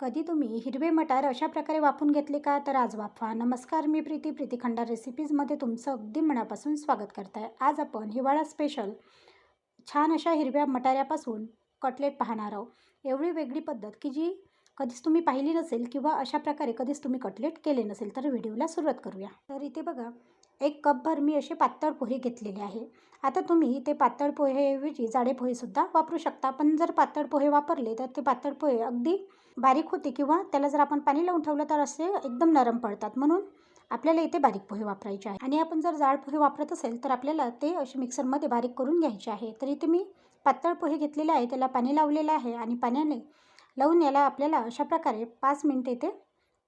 कधी तुम्ही हिरवे मटार अशा प्रकारे वाफून घेतले का? तर आज वाफवा. नमस्कार मी प्रीती. प्रीती खंडार रेसिपीजमध्ये तुमचं अगदी मनापासून स्वागत करत आहे आज आपण हिवाळा स्पेशल छान अशा हिरव्या मटाऱ्यापासून कटलेट पाहणार आहोत. एवढी वेगळी पद्धत की जी कधीच तुम्ही पाहिली नसेल किंवा अशा प्रकारे कधीच तुम्ही कटलेट केले नसेल तर व्हिडिओला सुरुवात करूया. तर इथे बघा एक कपभर मी असे पातळ पोहे घेतलेले आहे. आता तुम्ही ते पातळ पोहेऐवजी जाडे पोहेसुद्धा वापरू शकता. पण जर पातळ पोहे वापरले तर ते पातळ पोहे अगदी बारीक होते किंवा त्याला जर आपण पाणी लावून ठेवलं तर असे एकदम नरम पडतात. म्हणून आपल्याला इथे बारीक पोहे वापरायचे आहे. आणि आपण जर जाड पोहे वापरत असेल तर आपल्याला ते असे मिक्सरमध्ये बारीक करून घ्यायचे आहे. तर इथे मी पातळ पोहे घेतलेले आहे. त्याला पाणी लावलेलं आहे आणि पाण्याने लावून याला आपल्याला अशा प्रकारे पाच मिनटं इथे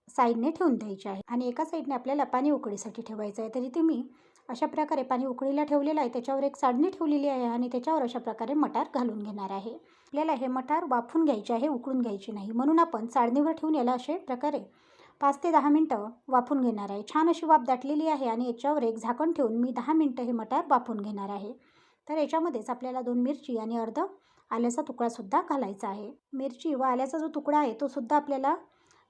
साईडने ठेवून द्यायचे आहे. आणि एका साईडने आपल्याला पाणी उकळीसाठी ठेवायचं आहे. तर इथे मी अशा प्रकारे पाणी उकळीला ठेवलेलं आहे. त्याच्यावर एक साडणी ठेवलेली आहे आणि त्याच्यावर अशा प्रकारे मटार घालून घेणार आहे. आपल्याला हे मटार वाफून घ्यायचे आहे उकळून घ्यायचे नाही. म्हणून आपण साडणीवर ठेवून याला असे प्रकारे पाच ते दहा मिनटं वाफून घेणार आहे. छान अशी वाफ दाटलेली आहे आणि याच्यावर एक झाकण ठेवून मी दहा मिनटं हे मटार वाफून घेणार आहे. तर याच्यामध्येच आपल्याला दोन मिरची आणि अर्ध आल्याचा तुकडासुद्धा घालायचा आहे. मिरची व आल्याचा जो तुकडा आहे तो सुद्धा आपल्याला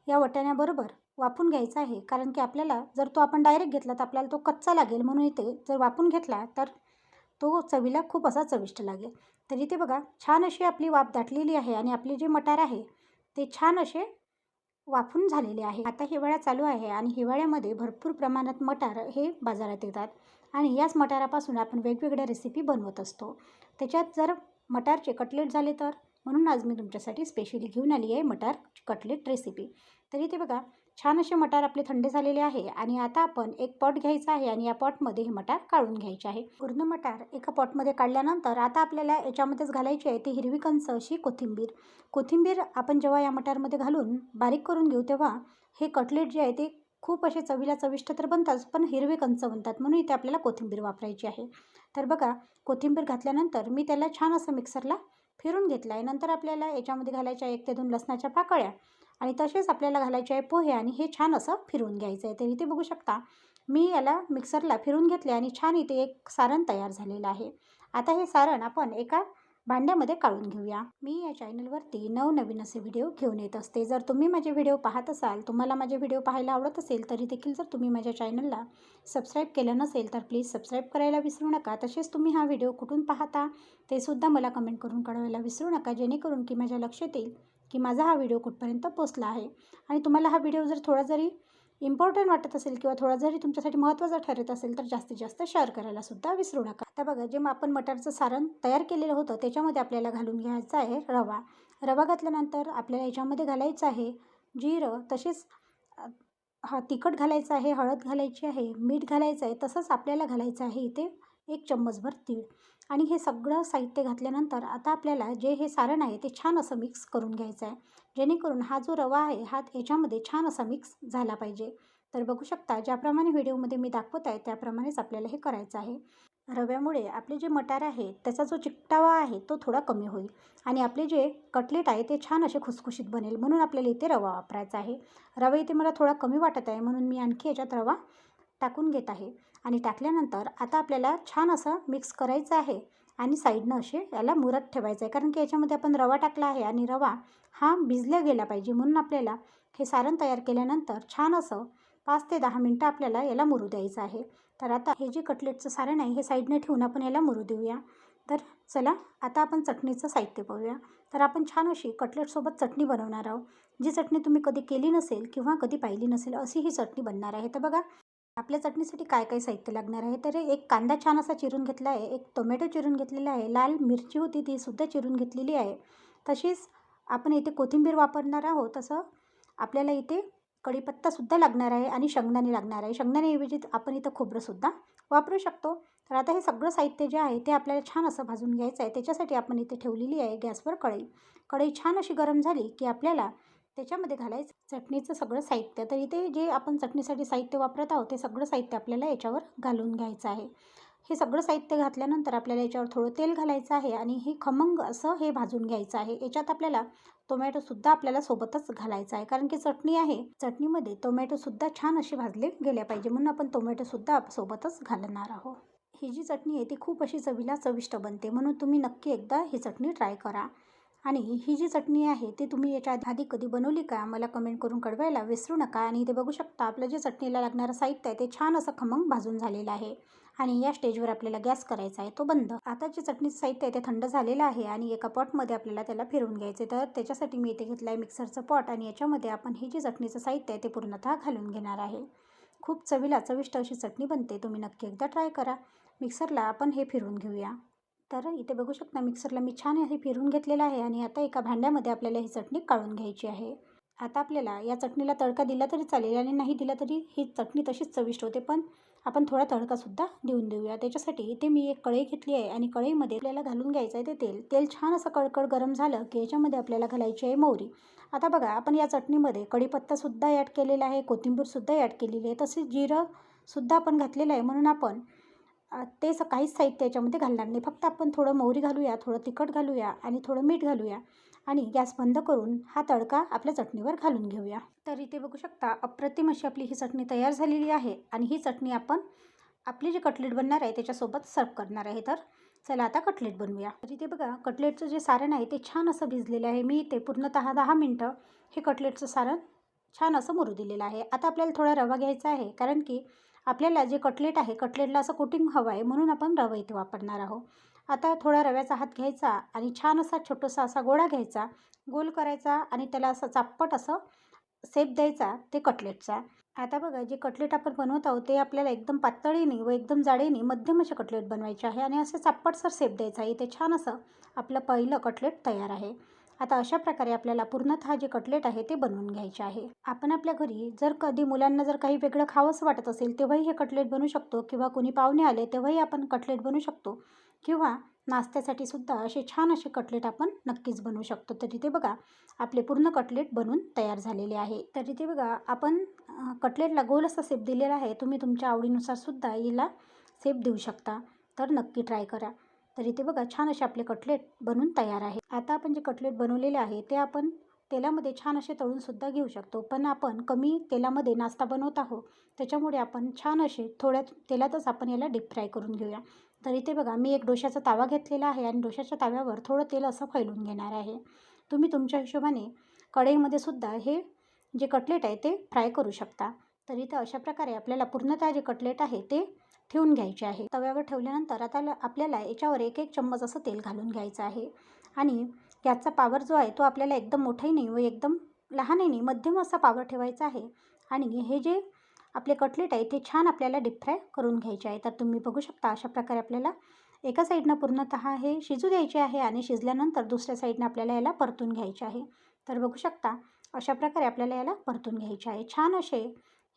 या वटाण्याबरोबर वाफून घ्यायचा आहे. कारण की आपल्याला जर तो आपण डायरेक्ट घेतला तर आपल्याला तो कच्चा लागेल. म्हणून इथे जर वाफून घेतला तर तो चवीला खूप असा चविष्ट लागेल. तर इथे बघा छान अशी आपली वाफ दाटलेली आहे आणि आपले जे मटार आहे ते छान असे वाफून झालेले आहे. आता हिवाळा चालू आहे आणि हिवाळ्यामध्ये भरपूर प्रमाणात मटार हे बाजारात येतात. आणि याच मटारापासून आपण वेगवेगळ्या रेसिपी बनवत असतो. त्याच्यात जर मटारचे कटलेट झाले तर म्हणून आज मी तुमच्यासाठी स्पेशली घेऊन आली आहे मटार कटलेट रेसिपी तर इथे बघा छान असे मटार आपले थंड झालेले आहे आणि आता आपण एक पॉट घ्यायचा आहे आणि या पॉटमध्ये हे मटार काढून घ्यायचे आहे. पूर्ण मटार एका पॉटमध्ये काढल्यानंतर आता आपल्याला याच्यामध्येच घालायची आहे ती हिरवी कंच अशी कोथिंबीर. कोथिंबीर आपण जेव्हा या मटारमध्ये घालून बारीक करून घेऊ तेव्हा हे कटलेट जे आहे ते खूप असे चवीला चविष्ट तर बनतात पण हिरवे कंच बनतात म्हणून इथे आपल्याला कोथिंबीर वापरायची आहे. तर बघा कोथिंबीर घातल्यानंतर मी त्याला छान असं मिक्सरला फिरून घेतलं आहे नंतर आपल्याला याच्यामध्ये घालायच्या एक ते दोन लसणाच्या पाकळ्या आणि तसेच आपल्याला घालायचे आहे पोहे आणि हे छान असं फिरून घ्यायचं आहे तर इथे बघू शकता मी याला मिक्सरला फिरून घेतले आणि छान इथे एक सारण तयार झालेलं आहे. आता हे सारण आपण एका भांड्यामध्ये काढून घेऊया. मी या चॅनलवरती नवनवीन असे व्हिडिओ घेऊन येत असते. जर तुम्ही माझे व्हिडिओ पाहत असाल तुम्हाला माझे व्हिडिओ पाहायला आवडत असेल तरी देखील जर तुम्ही माझ्या चॅनलला सबस्क्राईब केलं नसेल तर प्लीज सबस्क्राईब करायला विसरू नका. तसेच तुम्ही हा व्हिडिओ कुठून पाहता ते सुद्धा मला कमेंट करून कळवायला विसरू नका जेणेकरून की माझ्या लक्षात येईल की माझा हा व्हिडिओ कुठपर्यंत पोचला आहे. आणि तुम्हाला हा व्हिडिओ जर थोडा जरी इम्पॉर्टंट वाटत असेल किंवा थोडा जरी तुमच्यासाठी महत्त्वाचा ठरत असेल तर जास्तीत जास्त शेअर करायला सुद्धा विसरू नका. आता बघा जे आपण मटारचं सारण तयार केलेलं होतं त्याच्यामध्ये आपल्याला घालून घ्यायचं आहे रवा. रवा घातल्यानंतर आपल्याला याच्यामध्ये घालायचं आहे जिरं तसेच हा तिखट घालायचं आहे हळद घालायची आहे मीठ घालायचं आहे तसंच आपल्याला घालायचं आहे इथे एक चम्मचभर तीळ. आणि हे सगळं साहित्य घातल्यानंतर आता आपल्याला जे हे सारण आहे ते छान असं मिक्स करून घ्यायचं आहे जेणेकरून हा जो रवा आहे हा याच्यामध्ये छान असा मिक्स झाला पाहिजे. तर बघू शकता ज्याप्रमाणे व्हिडिओमध्ये मी दाखवत आहे त्याप्रमाणेच आपल्याला हे करायचं आहे. रव्यामुळे आपले जे मटार आहे त्याचा जो चिकटावा आहे तो थोडा कमी होईल. आणि आपले जे कटलेट आहे ते छान असे खुसखुशीत बनेल. म्हणून आपल्याला इथे रवा वापरायचा आहे. रवा इथे मला थोडा कमी वाटत आहे म्हणून मी आणखी याच्यात रवा टाकून घेत आहे. आणि टाकल्यानंतर आता आपल्याला छान असं मिक्स करायचं आहे. आणि साईडनं असे याला मुरत ठेवायचं आहे. कारण की याच्यामध्ये आपण रवा टाकला आहे आणि रवा हा भिजला गेला पाहिजे. म्हणून आपल्याला हे सारण तयार केल्यानंतर छान असं पाच ते दहा मिनटं आपल्याला याला मुरू द्यायचं आहे. तर आता हे जे कटलेटचं सारण आहे हे साईडने ठेवून आपण याला मुरू देऊया. तर चला आता आपण चटणीचं साहित्य पाहूया. तर आपण छान अशी कटलेटसोबत चटणी बनवणार आहोत. जी चटणी तुम्ही कधी केली नसेल किंवा कधी पाहिली नसेल अशी ही चटणी बनणार आहे. तर बघा आपल्या चटणीसाठी काय काय साहित्य लागणार आहे? तर एक कांदा छान असा चिरून घेतला आहे. एक टोमॅटो चिरून घेतलेला आहे. लाल मिरची होती ती सुद्धा चिरून घेतलेली आहे. तशीच आपण इथे कोथिंबीर वापरणार आहोत. तसं आपल्याला इथे कढीपत्तासुद्धा लागणार आहे आणि शेंगदाणे लागणार आहे. शेंगदाणेऐवजी आपण इथं खोबरंसुद्धा वापरू शकतो. तर आता हे सगळं साहित्य जे आहे ते आपल्याला छान असं भाजून घ्यायचं आहे. त्याच्यासाठी आपण इथे ठेवलेली आहे गॅसवर कढई. कढई छान अशी गरम झाली की आपल्याला त्याच्यामध्ये घालायचं. चटणीचं सगळं साहित्य. तर इथे जे आपण चटणीसाठी साहित्य वापरत आहोत ते सगळं साहित्य आपल्याला याच्यावर घालून घ्यायचं आहे. हे सगळं साहित्य घातल्यानंतर आपल्याला याच्यावर थोडं तेल घालायचं आहे आणि हे खमंग असं हे भाजून घ्यायचं आहे. याच्यात आपल्याला टोमॅटोसुद्धा आपल्याला सोबतच घालायचं आहे. कारण की चटणी आहे. चटणीमध्ये टोमॅटोसुद्धा छान असे भाजले गेले पाहिजे. म्हणून आपण टोमॅटोसुद्धा सोबतच घालणार आहोत. ही जी चटणी आहे ती खूप अशी चवीला चविष्ट बनते. म्हणून तुम्ही नक्की एकदा ही चटणी ट्राय करा. आणि ही जी चटणी आहे ती तुम्ही याच्या आधी- कधी बनवली का? मला कमेंट करून कळवायला विसरू नका आणि इथे बघू शकता आपलं जे चटणीला लागणारं साहित्य आहे ते छान असं खमंग भाजून झालेलं आहे. आणि या स्टेजवर आपल्याला गॅस करायचा आहे तो बंद. आता जे चटणीचं साहित्य आहे ते थंड झालेलं आहे आणि एका पॉटमध्ये आपल्याला त्याला फिरवून घ्यायचे तर त्याच्यासाठी मी इथे घेतलं आहे मिक्सरचं पॉट आणि याच्यामध्ये आपण हे जे चटणीचं साहित्य आहे ते पूर्णतः घालून घेणार आहे. खूप चवीला चविष्ट अशी चटणी बनते तुम्ही नक्की एकदा ट्राय करा. मिक्सरला आपण हे फिरवून घेऊया. तर इथे बघू शकता मिक्सरला मी छान हे फिरून घेतलेलं आहे आणि आता एका भांड्यामध्ये आपल्याला ही चटणी काढून घ्यायची आहे. आता आपल्याला या चटणीला तडका दिला तरी चालेल आणि नाही दिला तरी ही चटणी तशीच चविष्ट होते पण आपण थोडा तडकासुद्धा देऊन देऊया. त्याच्यासाठी इथे मी एक कढई घेतली आहे आणि कढईमध्ये आपल्याला घालून घ्यायचं आहे ते तेल. तेल छान असं कडकड गरम झालं की याच्यामध्ये आपल्याला घालायची आहे मोहरी. आता बघा आपण या चटणीमध्ये कढीपत्तासुद्धा ॲड केलेला आहे कोथिंबीरसुद्धा ॲड केलेली आहे. तसेच जिरंसुद्धा आपण घातलेलं आहे म्हणून आपण ते स काहीच साहित्य याच्यामध्ये घालणार नाही. फक्त आपण थोडं मोहरी घालूया थोडं तिखट घालूया आणि थोडं मीठ घालूया आणि गॅस बंद करून हा तडका आपल्या चटणीवर घालून घेऊया. तर इथे बघू शकता अप्रतिम अशी आपली ही चटणी तयार झालेली आहे आणि ही चटणी आपण आपली जी कटलेट बनणार आहे त्याच्यासोबत सर्व करणार आहे. तर चला आता कटलेट बनवूया. तर इथे बघा कटलेटचं जे सारण आहे ते छान असं भिजलेलं आहे. मी ते पूर्णतः दहा मिनटं हे कटलेटचं सारण छान असं मुरू दिलेलं आहे. आता आपल्याला थोडा रवा घ्यायचा आहे कारण की आपल्याला जे कटलेट आहे कटलेटला असं कोटिंग हवं आहे म्हणून आपण रवा इथे वापरणार आहोत. आता थोडा रव्याचा हात घ्यायचा आणि छान असा छोटासा असा गोळा घ्यायचा. गोल करायचा आणि त्याला असं चापट असं सेप द्यायचा ते कटलेटचा. आता बघा जे कटलेट आपण बनवत आहोत ते आपल्याला एकदम पातळीने व एकदम जाडीने मध्यम असे कटलेट बनवायचे आहे आणि असं चापटसर सेप द्यायचा. आहे इथे छान असं आपलं पहिलं कटलेट तयार आहे. आता अशा प्रकारे आपल्याला पूर्णतः जे कटलेट आहे ते बनवून घ्यायचे आहे. आपण आपल्या घरी जर कधी मुलांना जर काही वेगळं खावंसं वाटत असेल तेव्हाही हे कटलेट बनवू शकतो किंवा कोणी पाहुणे आले तेव्हाही आपण कटलेट बनवू शकतो. किंवा नाश्त्यासाठी सुद्धा असे छान असे कटलेट आपण नक्कीच बनवू शकतो. तर इथे बघा आपले पूर्ण कटलेट बनवून तयार झालेले आहे. तर इथे बघा आपण कटलेटला गोल असा सेप दिलेला आहे. तुम्ही तुमच्या आवडीनुसार सुद्धा याला सेप देऊ शकता. तर नक्की ट्राय करा. तर इथे बघा छान असे आपले कटलेट बनून तयार आहे. आता आपण जे कटलेट बनवलेले आहे ते आपण तेलामध्ये छान असे तळून सुद्धा घेऊ शकतो. पण आपण कमी तेलामध्ये नाश्ता बनवत आहोत त्याच्यामुळे आपण छान असे थोड्या तेलातच आपण याला डीप फ्राय करून घेऊया. तर इथे बघा मी एक डोशाचा तावा घेतलेला आहे आणि डोशाच्या ताव्यावर थोडं तेल असं फैलून घेणार आहे. तुम्ही तुमच्या हिशोबाने कढईमध्ये सुद्धा हे जे कटलेट आहे ते फ्राय करू शकता. तर इथं अशा प्रकारे आपल्याला पूर्णतः जे कटलेट आहे ते ठेवून घ्यायचे आहे. तव्यावर ठेवल्यानंतर आता ल- आपल्याला याच्यावर एक एक चम्मच असं तेल घालून घ्यायचं आहे. आणि गॅसचा पावर जो आहे तो आपल्याला एकदम मोठाही नाही व एकदम लहानही नाही मध्यम असा पावर ठेवायचा आहे. आणि हे जे आपले कटलेट आहे ते छान आपल्याला डीप फ्राय करून घ्यायचे आहे. तर तुम्ही बघू शकता अशा प्रकारे आपल्याला एका साईडनं पूर्णतः हे शिजू द्यायचे आहे आणि शिजल्यानंतर दुसऱ्या साईडनं आपल्याला याला परतून घ्यायचे आहे. तर बघू शकता अशा प्रकारे आपल्याला याला परतून घ्यायचे आहे. छान असे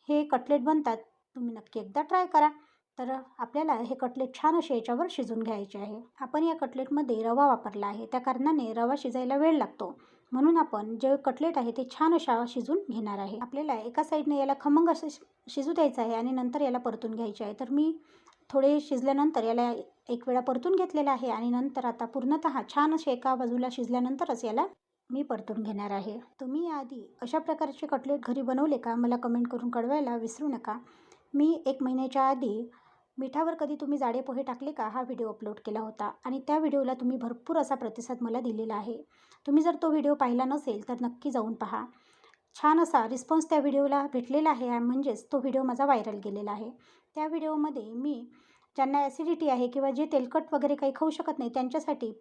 हे कटलेट बनतात. तुम्ही नक्की एकदा ट्राय करा. तर आपल्याला हे कटलेट छान असे याच्यावर शिजून घ्यायचे आहे. आपण या कटलेटमध्ये रवा वापरला आहे. त्या कारणाने रवा शिजायला वेळ लागतो. म्हणून आपण जे कटलेट आहे ते छान अशा शिजून घेणार आहे. आपल्याला एका साईडने याला खमंग असं शि- शिजू द्यायचं आहे आणि नंतर याला परतून घ्यायचे आहे. तर मी थोडे शिजल्यानंतर याला एक वेळा परतून घेतलेला आहे आणि नंतर आता पूर्णतः छान असे एका बाजूला शिजल्यानंतरच याला मी परतून घेणार आहे. तुम्ही याआधी अशा प्रकारचे कटलेट घरी बनवले का? मला कमेंट करून कळवायला विसरू नका. मी एक महिन्याच्या आधी मिठावर कधी तुम्ही जाडे पोहे टाकले का? हा व्हिडिओ अपलोड केला होता आणि त्या व्हिडिओला तुम्ही भरपूर असा प्रतिसाद मला दिलेला आहे. तुम्ही जर तो व्हिडिओ पाहिला नसेल तर नक्की जाऊन पहा. छान असा रिस्पॉन्स त्या व्हिडिओला भेटलेला आहे म्हणजेच तो व्हिडिओ माझा व्हायरल गेलेला आहे. त्या व्हिडिओमध्ये मी ज्यांना ॲसिडिटी आहे किंवा जे तेलकट वगैरे काही खाऊ शकत नाही त्यांच्यासाठी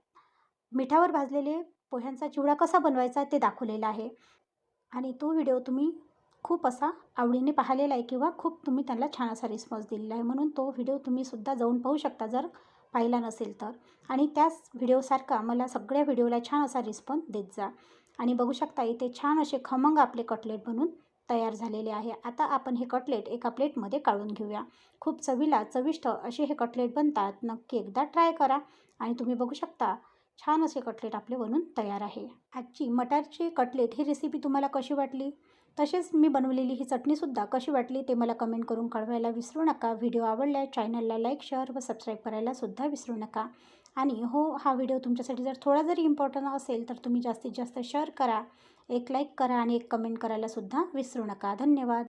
मिठावर भाजलेले पोह्यांचा चिवडा कसा बनवायचा ते दाखवलेला आहे. आणि तो व्हिडिओ तुम्ही खूप असा आवडीने पाहिलेला आहे किंवा खूप तुम्ही त्यांना छान असा रिस्पॉन्स दिलेला आहे. म्हणून तो व्हिडिओ तुम्हीसुद्धा जाऊन पाहू शकता जर पाहिला नसेल तर. आणि त्याच व्हिडिओसारखा मला सगळ्या व्हिडिओला छान असा रिस्पॉन्स देत जा. आणि बघू शकता इथे छान असे खमंग आपले कटलेट बनून तयार झालेले आहे. आता आपण हे कटलेट एका प्लेटमध्ये काढून घेऊया. खूप चवीला चविष्ट असे हे कटलेट बनतात. नक्की एकदा ट्राय करा. आणि तुम्ही बघू शकता छान असे कटलेट आपले बनून तयार आहे. आजची मटारची कटलेट ही रेसिपी तुम्हाला कशी वाटली? तसेच मी बनवलेली ही चटणीसुद्धा कशी वाटली ते मला कमेंट करून कळवायला विसरू नका. व्हिडिओ आवडला चॅनलला लाईक शेअर व सबस्क्राईब करायलासुद्धा विसरू नका. आणि हो हा व्हिडिओ तुमच्यासाठी जर थोडा जरी इम्पॉर्टंट असेल तर तुम्ही जास्तीत जास्त शेअर करा. एक लाईक करा आणि एक कमेंट करायलासुद्धा विसरू नका. धन्यवाद.